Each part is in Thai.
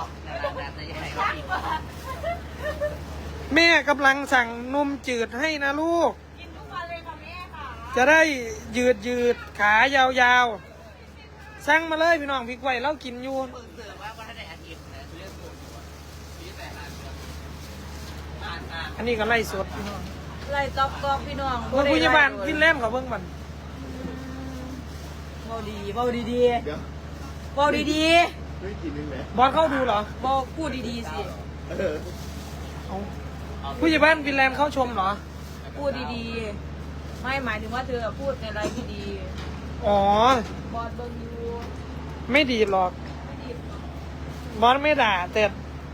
อกแต่ละนั้นจะให้เขากินแม่กำลังสั่งนมจืดให้นะลูก กินทุกวันเลยค่ะแม่ค่ะจะได้ยืดยืดขายาวๆ สั่งมาเลยพี่น้องพี่ไว้เรากินอยู่เพิ่งเสือว่าวันได้อาทิตย์นะเรื่องสูตรที่แต่ละเรื่องอ่านอ่านอันนี้ก็ไล่สดพี่น้องไล่ตอกกอกพี่น้องโรงพยาบาลฟินแลนด์เขาเบิ่งมันเบาดีเบาดีดีเดี๋ยวเบาดีดี ไม่กินนึงไหมบอสเข้าดูเหรอเบาพูดดีๆสิ เออเอาผู้ใหญ่บ้านฟินแลนด์เข้าชมเหรอ พูดดีๆ ไม่หมายถึงว่าเธอพูดในอะไรที่ดีอ๋อบอสเบิ้งอยู่ไม่ดีหรอก ไม่ดีบอสไม่ด่า แต่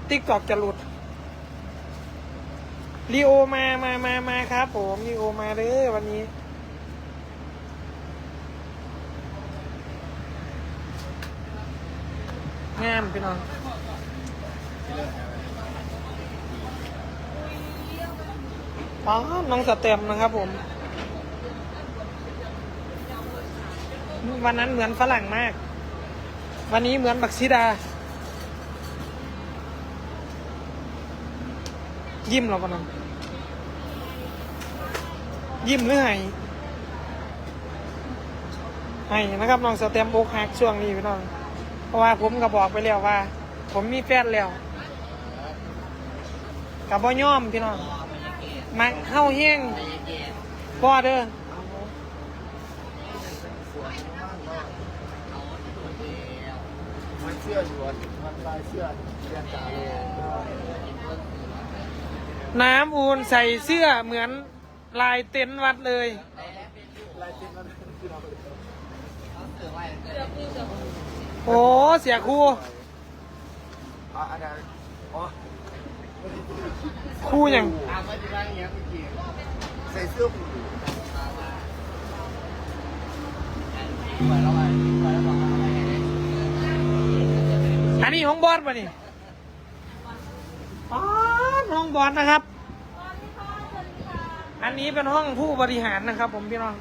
ติ๊กตอกจะหลุดลีโอมามามามาครับผมลีโอมาเด้อวันนี้ งามพี่น้องอ๋อน้องสเต็มนะครับผม วันนั้นเหมือนฝรั่งมาก วันนี้เหมือนบักซิดา ยิ้มเราปะน้องยิ้มหรือไห้ไห้นะครับน้องสเต็มโอกหักช่วงนี้พี่น้อง ราะว่าผมก็บอกไปแล้วว่า ผมมีแฟนแล้วกับบ่ย่อมพี่น้องม่ได้เกลียดมักเข้าแห้งไม่ได้เกลียดพ่อเด้อเสื้ออยู่มันลายเสื้อเรียนจ๋าเลยน้ำอูนใส่เสื้อเหมือนลายเต็นท์วัดเลยลายเต็มมันคือเราเสือไว้เสือดคู่เสือคู่ โอ้เสียครูอะอันนั้นอ๋อครูอย่างใส่เสื้อผูอันนี้ห้องบอสป่ะนี่อ๋อห้องบอสนะครับ อันนี้เป็นห้องผู้บริหารนะครับ ผมพี่น้อง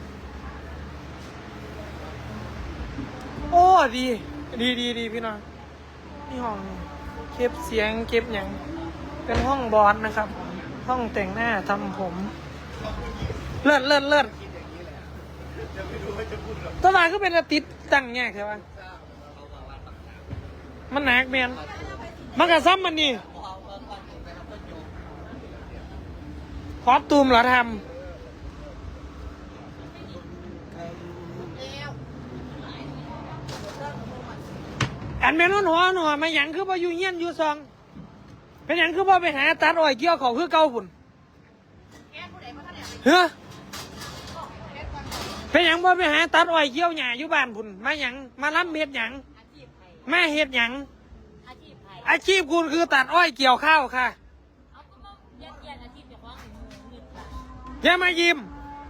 โอ้ดี ดีดีดีพี่น้องนี่ห้องเก็บเสียงเก็บอย่างเป็นห้องบอสนะครับ ห้องแต่งหน้าทำผม เลิศเลิศเลิศตัวมาก็เป็นอาทิตย์ตั้งแง่ใช่ปะมันหนักเมียนมันกระซ้ำมันนี่คอสตูมเหรอทำ อันเมนวนหัวหนัวมาหยังคือว่าอยู่เงี้ยนอยู่ซอง เป็นหยังคือว่าไปหาตัดอ้อยเกี่ยวเขาคือเก่าพุ่นเฮ้อเป็นหยังว่าไปหาตัดอ้อยเกี่ยวหญ้าอยู่บ้านพุ่นมาหยังมาล้ำเฮ็ดหยังอาชีพไทยมาเฮ็ดหยังอาชีพไทยอาชีพคุณคือตัดอ้อยเกี่ยวข้าวค่ะเอาก็มาเย็นเย็นอาชีพเจะคว้าของเงินค่ะอย่ามายิ้ม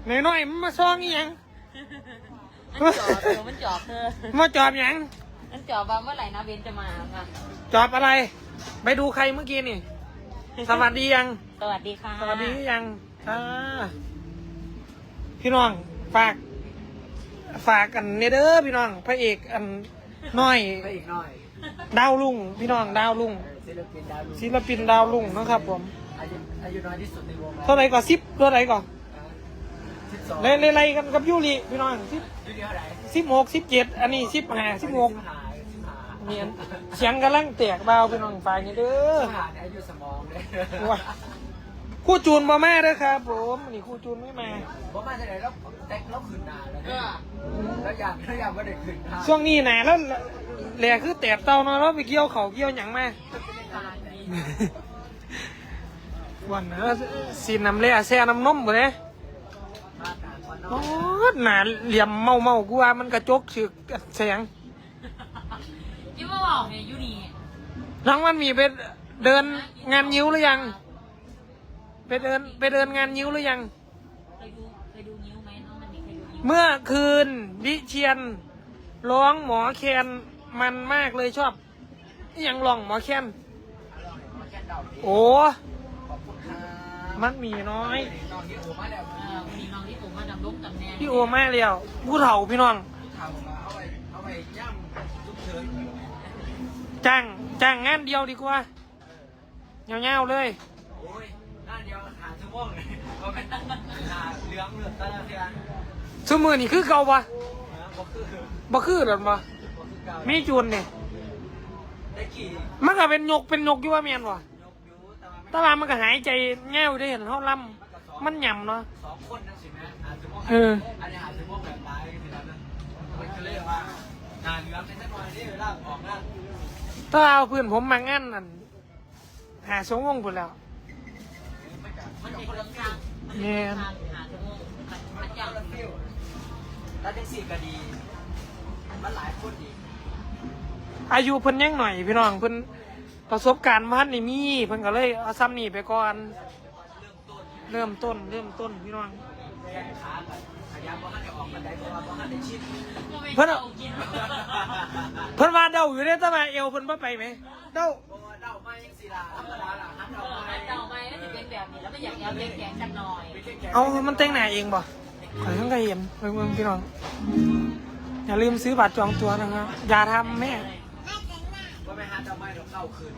หน่อยๆมันมาซองอีหยังมันจอบเธอมันจอบเธอมาจอบหยังันจอบาเมื่อไหร่นะเบนจะมาจอบอะไร ไปดูใครเมื่อกี้นี่ สวัสดียัง สวัสดีค่ะสวัสดียังอ่าพี่น้องฝาก ฝากกันเนเด้อพี่น้องพระเอกอันน้อยไปอกน่อยดาวลุงพี่น้องดาวลุงศิลปินดาวลุงนะครับผมอายุน้อยที่สุดในวงเท่าไหร่ก่อนสิบเท่าไหร่ก่อนสิบล่ไล่ๆกันกับยูริพี่น้องสิบสิบหกสิบเจ็ดอันนี้สิบห้าสิบหก เมียนเสียงกำลังแตกเบาเป็นน้องฟังนี่เด้อหาเนอายุสมองเลยว่าคู่จูนมาแม่ด้วยครับผมนี่คู่จูนไม่มาบ่มาจากไหนแล้วแตกแล้วขืนนาแล้วแล้วอยากแล้วอยากว่าเด็กขืนนาช่วงนี้หนแล้วแหล่คือแตกเตาเนาะแล้วไปเกี่ยวเขาเกี่ยวหยังแม่วันนะสีน้ำเละแซ่น้ำนมหมดเลยโอ้หนาเหลี่ยมเมาเมากูว่ามันกระจกฉึกแสง ยิ่งมาบอกเนี่ยยูนี่น้องมันมีไปเดินงานยิ้วหรือยัง ไปเดินไปเดินงานยิ้วหรือยัง เคยดูเคยดูนิ้วไหมน้องมันนี่เคยดูนิ้วเมื่อคืนวิเชียนร้องหมอแคนมันมากเลยชอบอหยังร้องหมอแคนมาแค่เดาโอ้ขอบคุณครับมันมีน้อยน้องที่โอมาแล้วเออวันนี้น้องที่ผมมาดำรงตำแหน่งพี่โอมาเลียวผู้เฒ่าพี่น้องทำมาเอาไปเอาไปย่ำทุกเชิญ จ้างจ้างงานเดียวดีกว่าเงาๆเลยโอ้ยหน้าเดียวหาชั่วโมงเลยก็เป็นหาเหลืองเหลืองตะละเทียนสมือนี่คือเก่าปะนะก็คือบ่คือหรอปะก็คือเก่ามีจูนเนี่ยได้กี่มันก็เป็นยกเป็นยกอยู่ว่าเมียนวะยกยูแต่ว่าไม่แต่ว่ามันก็หายใจแง่วได้เห็นเขาล่ำมันหย่ำเนาะสองคนนั่นสิแม่หาชั่วโมงเอออันนี้หาชั่วโมงแบบตายทีนั้นนะมันก็เลยว่าหาเหลืองในสักหน่อยนี่เวลาออกงาน ถ้าเอาเพื่อนผมมางานนั่นหาสงวงหมดแล้วมันเป็นคนละทางแม่นทางหาชั่วโมงมันมันยาวแล้วฟิวแล้วจังสี่ก็ดี มันหลายคนดีอายุเพิ่นยังหน่อยพี่น้องเพิ่นประสบการณ์พันนี่มีเพิ่นก็เลยเอาซ้ำนี่ไปก่อน เริ่มต้นเริ่มต้นเริ่มต้นพี่น้องแข้งขากัน ยับเพราะท่านได้ออกมาได้เพราะว่าเพราะท่านได้ชิดเพิ่นเอาเพิ่นว่าเดาอยู่ได้แต่ว่าเอวเพิ่นบ่ไปไหมเดาเพราะว่าเดาไม่ยังสีลาธรรมดาล่ะฮันเดาไม่เดาไปก็จะเป็นแบบนี้แล้วก็อยากเอาเลี้ยงแกงสักหน่อยไม่ใช่แกเอามันแต่งหน้าเองบ่ข่อยเพิ่งเคยเห็นเบิ่งๆพี่น้อง อย่าลืมซื้อบัตรจองตัวนะครับอย่าทำแม่ว่าไม่ฮันเดาไม่เราเข้าคืน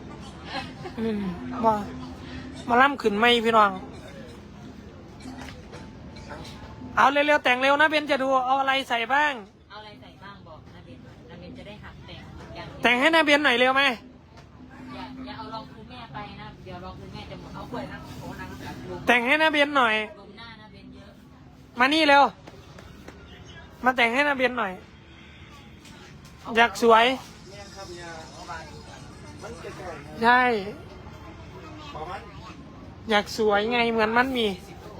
อืมบ่มาล่ำขึ้นไม่พี่น้อง เอาเร็วๆแต่งเร็วนะเบนจะดูเอาอะไรใส่บ้าง เอาอะไรใส่บ้างบอกนะเบนหน่อยนะเบนจะได้หักแต่งอย่างแต่งให้นาเบนหน่อยเร็วไหมอย่าอย่าเอารองคุณแม่ไปนะเดี๋ยวรองคุณแม่จะหมดเอาเอาไปนะโอ้นั่งกันลุงแต่งให้นาเบนหน่อย ลมหน้านะเบนเยอะมานี่เร็ว มาแต่งให้นาเบนหน่อย อยากสวยเนี่ยครับเนี่ยเอาไปมันจะแก่ใช่ประมาณอยากสวยไงเหมือนมันมี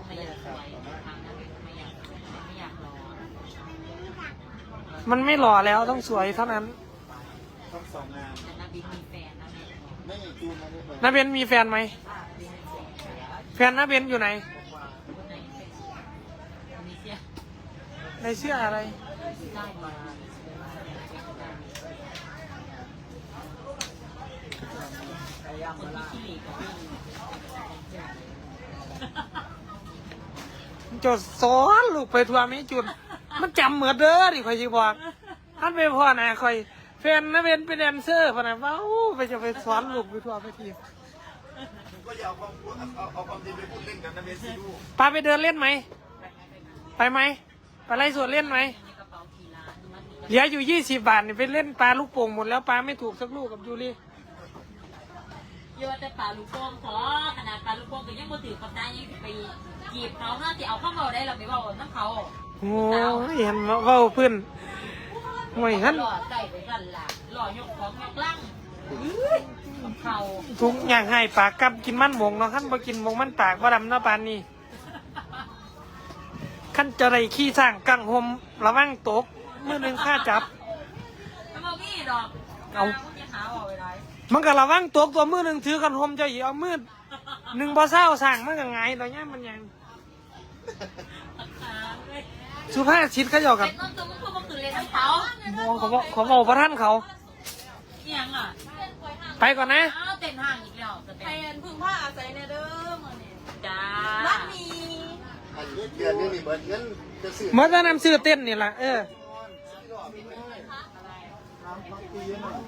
ไม่อยากสวยทางนะเบนไม่อยากไม่อยากรอ มันไม่หล่อแล้วต้องสวยเท่านั้นต้องสองงานแต่นะเบนมีแฟนนะเบนไม่จูนมาด้วยนาเบนมีแฟนไหม แฟนนาเบนอยู่ไหน คนไหนเป็นมีเสียในเสื้ออะไร ได้มาพยายามคมานล่าที่ขี้หลีกับพี่จดสอนลูกไปทัวร์ไม่จุด มันจำเหมือนเด้อดิคอยจีบอกท่านไปพ่อนะคอยแฟนนาเบนเป็นแดนเซอร์พะนะว้าวไปจะไปสอนลูกไปทัวร์ไปทีก็อย่าเอาความพูดเอาเอาความจริงไปพูดเล่นกันนะเมซี่ดูปาไปเดินเล่นไหม ไปไหมไปไล่สวนเล่นไหมเหลืออยู่ยี่สิบบาทนี่ไปเล่นปลาลูกโป่งหมดแล้วปลาไม่ถูกสักลูกกับยูรี่เยอะแต่ปลาลูกโป่งขอขนาดปลาลูกโป่งก็ยังบ่ถือกับได้ยังไปจีบเขาน่าจะเอาเข้ามาได้หรอไม่ว่าน้ำเขา โอ้ยเห็นเว้าเพื่อนห่วยท่านหล่อใส่ไปกันล่ะหล่อยกของยกลั่งกับเขาทุกอย่างให้ปากกับกินมันหมงเนาะขั้นบ่กินหมงมันปากบ่ดำเนาะปานนี้ขั้นจะไรขี้สร้างกังหมระวังตกมือหนึ่งค่าจับทำไมพี่ดอกเอาจะหาเอาไว้ไรมันก็ระวังตกตัวมือหนึ่งถือกันหมเจะอีเอามือหนึ่งบ่เศร้าสั่งมันก็ไงตอนนี้มันยังหาเลย สุภาพชิดเขาเจ้ากัเป็บนต้นตัวมึงพูดมาคืนเลยน้ำเขามองเขาบอกเขาบอกพระท่านเขาเอียงอะไปก่อนนะอ้าวเต็มห่างอีกแล้วจะแทเป็นนพึ่งผ้าอาศัยในเด้อมื่อนี้จ้ารักมีอันนี้เดือนนี้นี่เบิดเงินจะซื้อเมื่อตอนนั้นซื้อเต้นนี่แหละเออน้ำพักตีหน่อย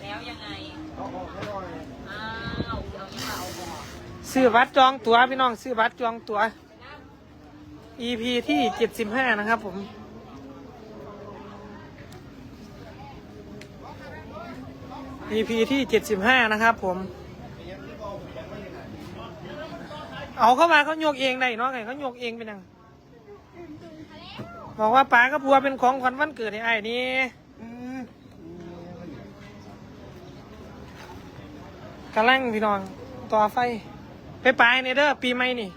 แล้วยังไงเอาออกให้หน่อยอ้าวเอาอีกมาเอาบอกซื้อบัตรจองตั๋วพี่น้องซื้อบัตรจองตั๋ว EP ที่เจ็ดสิบห้านะครับผม EP ที่เจ็ดสิบห้านะครับผม เอาเข้ามาเขาโยกเองได้เนาะไงเขาโยกเองเป็นยังบอกว่าป๋ากับพัวเป็นของขวัญวันเกิดให้ไอ้นี่กำลังพี่น้อง ต่อไฟ ไปปลายนี่เด้อปีใหม่นี่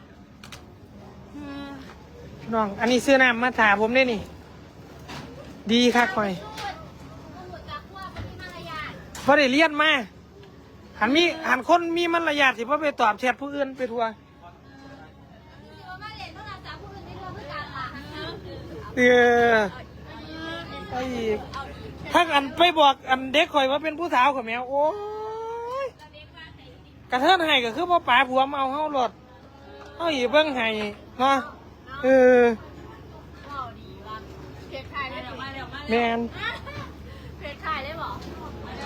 น้อง อันนี้ซื้อน้ำมาถาผมได้นี่ ดีคักหน่อยพอได้เลียนมา หันมีหันคนมีมาระยาทสิพ่ไปตอบแชทผู้อื่นไปทัวร์เออไอ้ถ้าอันไปบอกอันเด็กข่อยว่าเป็นผู้สาวกับแมวโอ้ยกระเทินให้ก็คือพ่อป๋าผัวมาเอาเฮาหลดเฮาอีเบิ่งให้เนาะ เออเข้าดีวมาแมเดี๋ยวนเพจขายได้หรอไม่ได้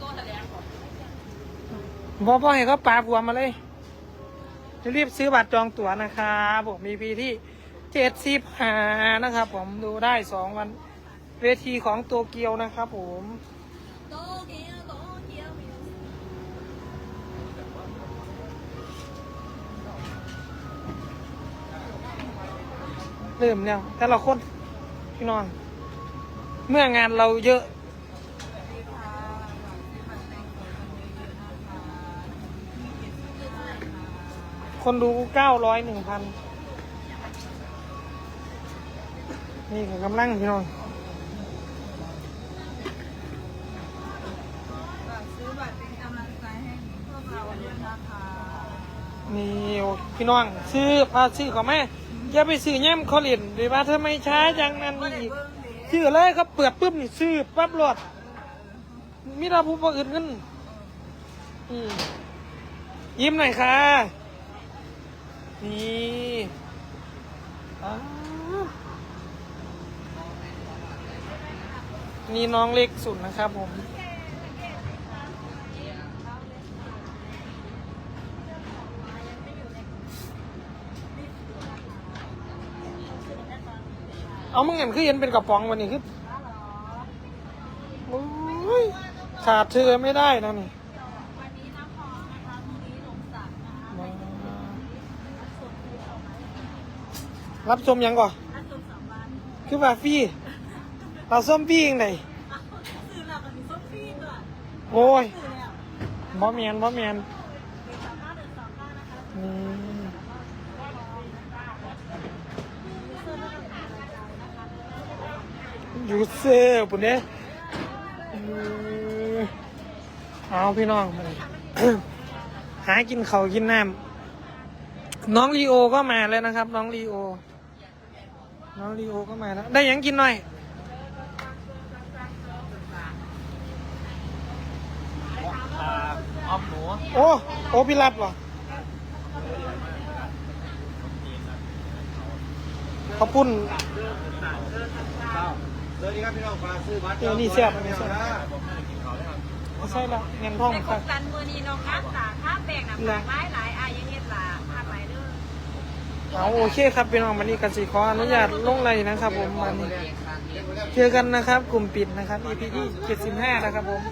ตัว่แล้วบอพ่อเห็นเขาปลาบวมมาเลยจะรีบซื้อบัตรจองตั๋วนะครับผมมีพีที่เจ็ดสิบหานะครับ ผมดูได้สองวัน เวทีของโตเกียวนะครับผม เริ่มแล้ว แต่ละคนพี่น้อง เมื่องานเราเยอะ คนดูเก้าร้อยหนึ่งพันนี่คือกำลังพี่น้องซื้อบัตรเป็นกำลังใจให้พวกเราด้วยนะคะ นี่โอ้พี่น้อง ซื้อพาซื้อเขาแม่ อย่าไปซื้อแย่มเขาเหรียญหรือว่าเธอไม่ช้าจังนั้นนี่อีกซื้อเลยเขาเปิดปุ๊บนี่ซื้อปั๊บรถมีเราผู้ประอื่นขึ้นอืมยิ้มหน่อยค่ะนี่อ้าวนี่น้องเล็กสุดนะครับผม เอามึงเห็นคือเห็นเป็นกระป๋องวันนี้คือโอ้ยขาดเธอไม่ได้นะนี่วันนี้น้ำพองนะคะพรุ่งนี้หลงสักนะคะรับชมยังก่อนนัดชมสามวันคือว่าฟรีเราส้มฟรียังไงซื้อเรากันส้มฟีด้วยโอ้ยซื้อแล้วบ่เมียนบ่เมียนเดือนสามห้าเดือนสามห้านะคะนี่ เสื้อผ้าเป็นกำลังใจนะคะ อ ยู่เซอร์ปุ่นเนี้ยเอาพี่น้องมาเลยหากินเขาวกินน้ำน้องลีโอก็มาแล้วนะครับ น้องลีโอ น้องลีโอก็มาแล้ว ได้หยังกินหน่อยอ่าอ้อมหมูโอ้โอพิรัตวะเขาปุ่น สวัสดีครับพี่น้องมาซื้อบัตรเออนี่เสียบอันนี้เสียบไม่ใช่ละเงินท่องในคโครรับงการมือนี้น้องน้ำตาข้าแบ่งน้ำตาหลายหลายๆอายังเฮ็ดล่ะทำหลายเด้อเอาโอเคครับพี่น้องวันนี้กันสิขออนุญาตลงเลยนะครับผมวันนี้เจอกันนะครับ กลุ่มปิดนะครับ EP ที่75นะครับผม